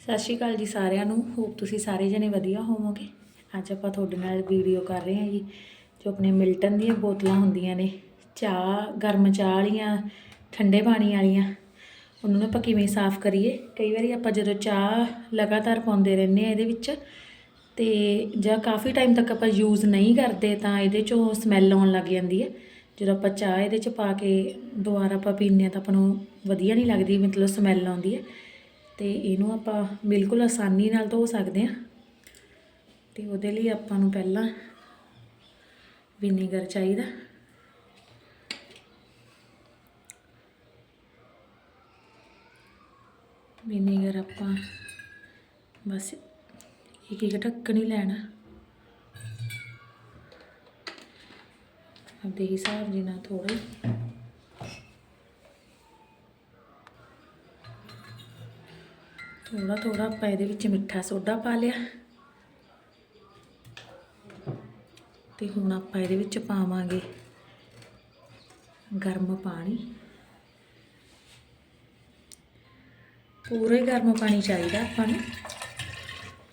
ਸਤਿ ਸ਼੍ਰੀ ਅਕਾਲ ਜੀ ਸਾਰਿਆਂ ਨੂੰ। ਹੋਪ ਤੁਸੀਂ ਸਾਰੇ ਜਣੇ ਵਧੀਆ ਹੋਵੋਗੇ। ਅੱਜ ਆਪਾਂ ਤੁਹਾਡੇ ਨਾਲ ਵੀਡੀਓ ਕਰ ਰਹੇ ਹਾਂ ਜੀ, ਜੋ ਆਪਣੇ ਮਿਲਟਨ ਦੀਆਂ ਬੋਤਲਾਂ ਹੁੰਦੀਆਂ ਨੇ। ਚਾਹ, ਗਰਮ ਚਾਹ ਵਾਲੀਆਂ, ਠੰਡੇ ਪਾਣੀ ਵਾਲੀਆਂ। ਉਹਨਾਂ ਨੂੰ ਆਪਾਂ ਕਿਵੇਂ ਸਾਫ਼ ਕਰੀਏ? ਕਈ ਵਾਰੀ ਆਪਾਂ ਜਦੋਂ ਚਾਹ ਲਗਾਤਾਰ ਪਾਉਂਦੇ ਰਹਿੰਦੇ ਆ ਇਹਦੇ ਵਿੱਚ, ਤੇ ਜਾਂ ਕਾਫੀ ਟਾਈਮ ਤੱਕ ਆਪਾਂ ਯੂਜ਼ ਨਹੀਂ ਕਰਦੇ, ਤਾਂ ਇਹਦੇ ਚੋਂ ਸਮੈਲ ਆਉਣ ਲੱਗ ਜਾਂਦੀ ਹੈ। ਜਦੋਂ ਆਪਾਂ ਚਾਹ ਇਹਦੇ ਚ ਪਾ ਕੇ ਦੁਬਾਰਾ ਆਪਾਂ ਪੀਂਦੇ ਹਾਂ ਤਾਂ ਆਪਾਂ ਨੂੰ ਵਧੀਆ ਨਹੀਂ ਲੱਗਦੀ, ਮਤਲਬ ਸਮੈਲ ਆਉਂਦੀ ਹੈ। ਤੇ ਇਹਨੂੰ ਆਪਾਂ ਬਿਲਕੁਲ ਆਸਾਨੀ ਨਾਲ ਧੋ ਸਕਦੇ ਹਾਂ। ਤੇ ਉਹਦੇ ਲਈ ਆਪਾਂ ਨੂੰ ਪਹਿਲਾਂ ਵਿਨੀਗਰ ਚਾਹੀਦਾ। ਵਿਨੀਗਰ ਆਪਾਂ ਬਸ ਇੱਕ ਇੱਕ ਢੱਕਣ ਹੀ ਲੈਣਾ। ਆਪਦੇ ਹਿਸਾਬ ਦੇ ਨਾਲ ਥੋੜਾ ਥੋੜਾ ਥੋੜਾ ਆਪਾਂ ਇਹਦੇ ਵਿੱਚ ਮਿੱਠਾ ਸੋਡਾ ਪਾ ਲਿਆ। ਤੇ ਹੁਣ ਆਪਾਂ ਇਹਦੇ ਵਿੱਚ ਪਾਵਾਂਗੇ ਗਰਮ ਪਾਣੀ। ਪੂਰੇ ਗਰਮ ਪਾਣੀ ਚਾਹੀਦਾ ਆਪਾਂ ਨੂੰ।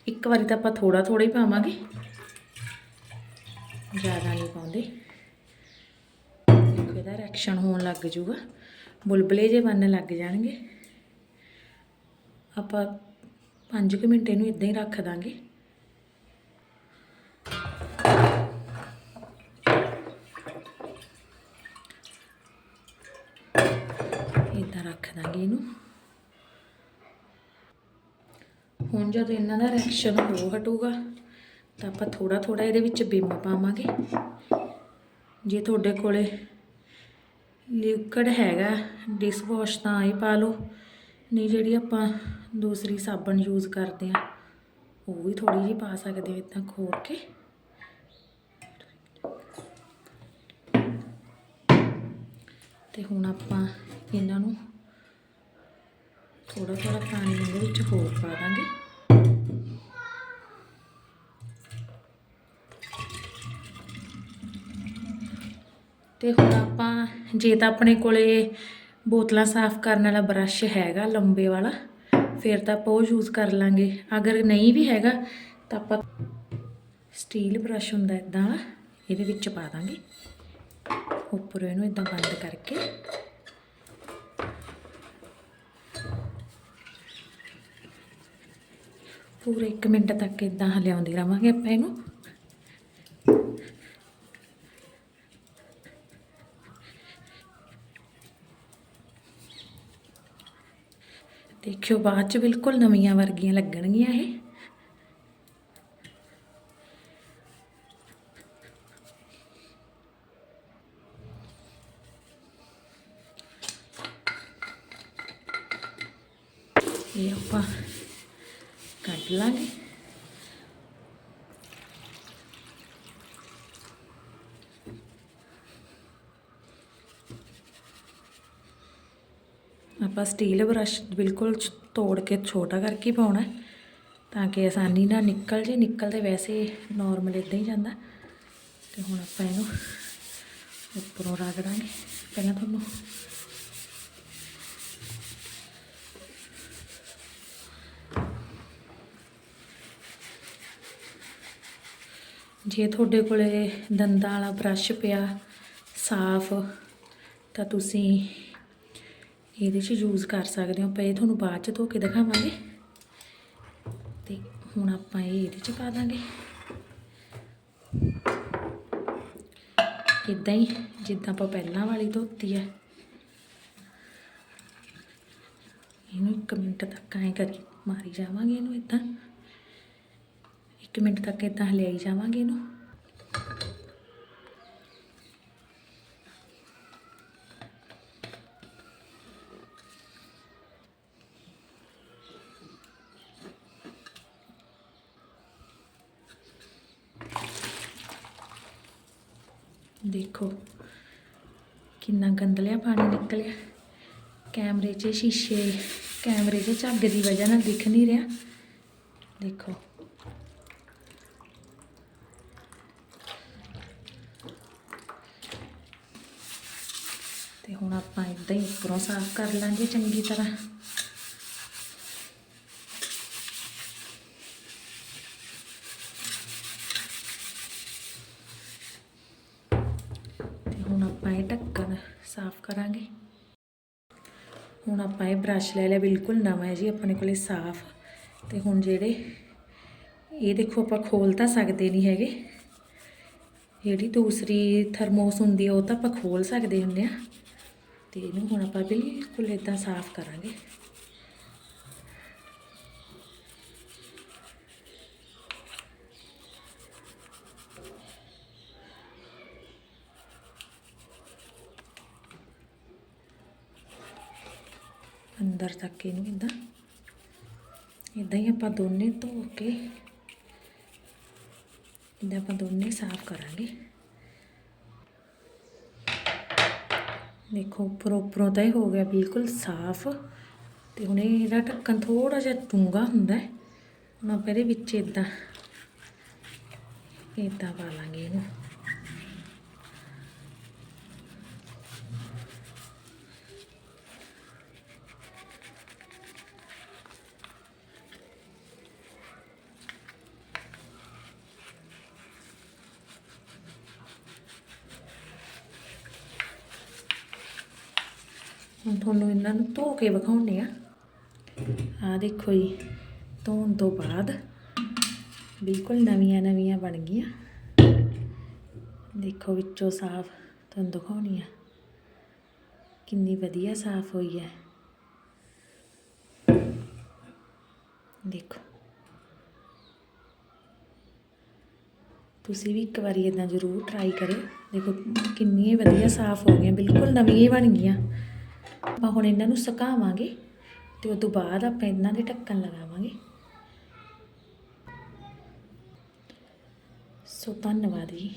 ਇੱਕ ਵਾਰੀ ਤਾਂ ਆਪਾਂ ਥੋੜਾ ਥੋੜਾ ਹੀ ਪਾਵਾਂਗੇ। ਜ਼ਿਆਦਾ ਨਹੀਂ ਪਾਉਂਦੇ। ਇਹਦਾ ਰਿਐਕਸ਼ਨ ਹੋਣ ਲੱਗ ਜੂਗਾ ਬੁਲਬਲੇ ਜੇ ਬਣਨ ਲੱਗ ਜਾਣਗੇ। ਆਪਾਂ 5 ਕੁ ਮਿੰਟ ਇਹਨੂੰ ਇਦਾਂ ਹੀ ਰੱਖ ਦਾਂਗੇ। ਇਦਾਂ ਰੱਖ ਦਾਂਗੇ ਇਹਨੂੰ। ਹੁਣ ਜਦੋਂ ਇਹਨਾਂ ਦਾ ਰਿਐਕਸ਼ਨ ਹੋ ਹਟੂਗਾ, ਤਾਂ ਆਪਾਂ ਥੋੜਾ ਥੋੜਾ ਇਹਦੇ ਵਿੱਚ ਬਿੰਬ ਪਾਵਾਂਗੇ। ਜੇ ਤੁਹਾਡੇ ਕੋਲੇ ਲਿਕਵਿਡ ਹੈਗਾ ਡਿਸ਼ਵਾਸ਼ ਤਾਂ ਇਹ ਪਾ ਲਓ। ਨਹੀਂ, ਜਿਹੜੀ ਆਪਾਂ ਦੂਸਰੀ ਸਾਬਣ ਯੂਜ਼ ਕਰਦੇ ਆ, ਉਹ ਵੀ ਥੋੜੀ ਜਿਹੀ ਪਾ ਸਕਦੇ ਹੋ ਇਦਾਂ ਖੋਰ ਕੇ। ਤੇ ਹੁਣ ਆਪਾਂ ਇਹਨਾਂ ਨੂੰ ਥੋੜਾ ਥੋੜਾ ਪਾਣੀ ਇਹਦੇ ਵਿੱਚ ਹੋਰ ਪਾ ਦਾਂਗੇ। ਤੇ ਹੁਣ ਆਪਾਂ, ਜੇ ਤਾਂ ਆਪਣੇ ਕੋਲੇ ਬੋਤਲਾਂ ਸਾਫ਼ ਕਰਨ ਵਾਲਾ ਬਰਸ਼ ਹੈਗਾ ਲੰਬੇ ਵਾਲਾ, ਫਿਰ ਤਾਂ ਆਪਾਂ ਉਹ ਯੂਜ਼ ਕਰ ਲਾਂਗੇ। ਅਗਰ ਨਹੀਂ ਵੀ ਹੈਗਾ, ਤਾਂ ਆਪਾਂ ਸਟੀਲ ਬਰਸ਼ ਹੁੰਦਾ ਇਦਾਂ ਵਾਲਾ, ਇਹਦੇ ਵਿੱਚ ਪਾ ਦਾਂਗੇ। ਉੱਪਰ ਇਹਨੂੰ ਇਦਾਂ ਬੰਦ ਕਰਕੇ। ਪੂਰੇ 1 ਮਿੰਟ ਤੱਕ ਇਦਾਂ ਹਲਿਆਉਂਦੇ ਰਵਾਂਗੇ ਆਪਾਂ ਇਹਨੂੰ। ਦੇਖਿਓ ਬਾਅਦ ਚ ਬਿਲਕੁਲ ਨਵੀਆਂ ਵਰਗੀਆਂ ਲੱਗਣਗੀਆਂ ਇਹ ਇਹ ਆਪਾਂ ਕੱਢ ਲਾਂਗੇ ਆਪਾਂ ਸਟੀਲ ਬਰਸ਼ ਬਿਲਕੁਲ ਤੋੜ ਕੇ ਛੋਟਾ ਕਰਕੇ ਪਾਉਣਾ ਤਾਂ ਕਿ ਆਸਾਨੀ ਨਾਲ ਨਿਕਲ ਜੇ। ਨਿਕਲ ਤੇ ਵੈਸੇ ਨਾਰਮਲ ਇਦਾਂ ਹੀ ਜਾਂਦਾ। ਤੇ ਹੁਣ ਆਪਾਂ ਇਹਨੂੰ ਉੱਪਰੋਂ ਰਗੜਾਂਗੇ ਪਹਿਲਾਂ ਤੁਹਾਨੂੰ ਜੇ ਤੁਹਾਡੇ ਕੋਲੇ ਦੰਦਾਂ ਵਾਲਾ ਬ੍ਰਸ਼ ਪਿਆ, ਸਾਫ਼, ਤਾਂ ਤੁਸੀਂ ਇਹਦੇ 'ਚ ਯੂਜ਼ ਕਰ ਸਕਦੇ ਹੋ ਪਏ ਤੁਹਾਨੂੰ ਬਾਅਦ 'ਚ ਧੋ ਕੇ ਦਿਖਾਵਾਂਗੇ। ਤੇ ਹੁਣ ਆਪਾਂ ਇਹ ਇਹਦੇ 'ਚ ਪਾ ਦਾਂਗੇ। ਇਦਾਂ ਹੀ ਜਿੱਦਾਂ ਆਪਾਂ ਪਹਿਲਾਂ ਵਾਲੀ ਧੋਤੀ ਹੈ ਇਹਨੂੰ 1 ਮਿੰਟ ਤੱਕ ਐਂ ਕਰੀ ਮਾਰੀ ਜਾਵਾਂਗੇ ਇਹਨੂੰ ਇਦਾਂ 1 ਮਿੰਟ ਤੱਕ ਇਦਾਂ ਹਲਿਆਈ ਜਾਵਾਂਗੇ ਇਹਨੂੰ। ਦੇਖੋ, ਕਿੰਨਾ ਗੰਦਲਿਆ ਪਾਣੀ ਨਿਕਲਿਆ। ਕੈਮਰੇ 'ਚ ਸ਼ੀਸ਼ੇ, ਕੈਮਰੇ 'ਚ ਝੱਗ ਦੀ ਵਜ੍ਹਾ ਨਾਲ ਦਿਖ ਨਹੀਂ ਰਿਹਾ। ਦੇਖੋ। ਤੇ ਹੁਣ ਆਪਾਂ ਇਦਾਂ ਹੀ ਉੱਪਰੋਂ ਸਾਫ਼ ਕਰ ਲਾਂਗੇ ਚੰਗੀ ਤਰ੍ਹਾਂ। ਹੁਣ ਆਪਾਂ ਇਹ ਢੱਕਣ ਸਾਫ਼ ਕਰਾਂਗੇ। ਹੁਣ ਆਪਾਂ ਇਹ ਬ੍ਰਸ਼ ਲੈ ਲਿਆ, ਬਿਲਕੁਲ ਨਵਾਂ ਹੈ ਜੀ, ਆਪਣੇ ਕੋਲੇ ਸਾਫ਼। ਤੇ ਹੁਣ ਜਿਹੜੇ, ਇਹ ਦੇਖੋ ਆਪਾਂ ਖੋਲ ਤਾਂ ਸਕਦੇ ਨਹੀਂ ਹੈਗੇ। ਜਿਹੜੀ ਦੂਸਰੀ ਥਰਮੋਸ ਹੁੰਦੀ ਆ, ਉਹ ਤਾਂ ਆਪਾਂ ਖੋਲ ਸਕਦੇ ਹੁੰਦੇ ਆ। ਤੇ ਇਹਨੂੰ ਹੁਣ ਆਪਾਂ ਬਿਲਕੁਲ ਇਦਾਂ ਸਾਫ਼ ਕਰਾਂਗੇ। ਅੰਦਰ ਤੱਕ ਇਹਨੂੰ ਇਦਾਂ ਇਦਾਂ ਹੀ ਆਪਾਂ ਦੋਨੇ ਧੋ ਕੇ ਇਦਾਂ ਆਪਾਂ ਦੋਨੇ ਸਾਫ਼ ਕਰਾਂਗੇ। ਦੇਖੋ, ਉੱਪਰੋਂ ਉੱਪਰੋਂ ਤਾਂ ਇਹ ਹੋ ਗਿਆ ਬਿਲਕੁਲ ਸਾਫ਼, ਤੇ ਹੁਣ ਇਹਦਾ ਢੱਕਣ ਥੋੜਾ ਜਿਹਾ ਡੂੰਘਾ ਹੁੰਦਾ ਹੁਣ ਆਪਾਂ ਇਹਦੇ ਵਿੱਚ ਇਦਾਂ ਇਦਾਂ ਪਾ ਲਾਂਗੇ ਇਹਨੂੰ। ਹੁਣ ਤੁਹਾਨੂੰ ਇਹਨਾਂ ਨੂੰ ਧੋ ਕੇ ਵਿਖਾਉਂਦੇ ਆ। ਆ ਦੇਖੋ ਜੀ, ਧੋਣ ਤੋਂ ਬਾਅਦ ਬਿਲਕੁਲ ਨਵੀਆਂ ਨਵੀਆਂ ਬਣ ਗਈਆਂ। ਦੇਖੋ ਵਿੱਚੋਂ ਸਾਫ਼ ਤੁਹਾਨੂੰ ਦਿਖਾਉਣੀ ਆ। ਕਿੰਨੀ ਵਧੀਆ ਸਾਫ਼ ਹੋਈ ਹੈ। ਦੇਖੋ। ਤੁਸੀਂ ਵੀ ਇੱਕ ਵਾਰੀ ਇਦਾਂ ਜ਼ਰੂਰ ਟਰਾਈ ਕਰਿਓ। ਦੇਖੋ ਕਿੰਨੀਆਂ ਵਧੀਆ ਸਾਫ਼ ਹੋ ਗਈਆਂ, ਬਿਲਕੁਲ ਨਵੀਆਂ ਹੀ ਬਣ ਗਈਆਂ। ਆਪਾਂ ਹੁਣ ਇਹਨਾਂ ਨੂੰ ਸੁਕਾਵਾਂਗੇ ਤੇ ਉਸ ਤੋਂ ਬਾਅਦ ਆਪਾਂ ਇਹਨਾਂ ਦੇ ਢੱਕਣ ਲਗਾਵਾਂਗੇ। ਸੋ ਧੰਨਵਾਦ ਜੀ।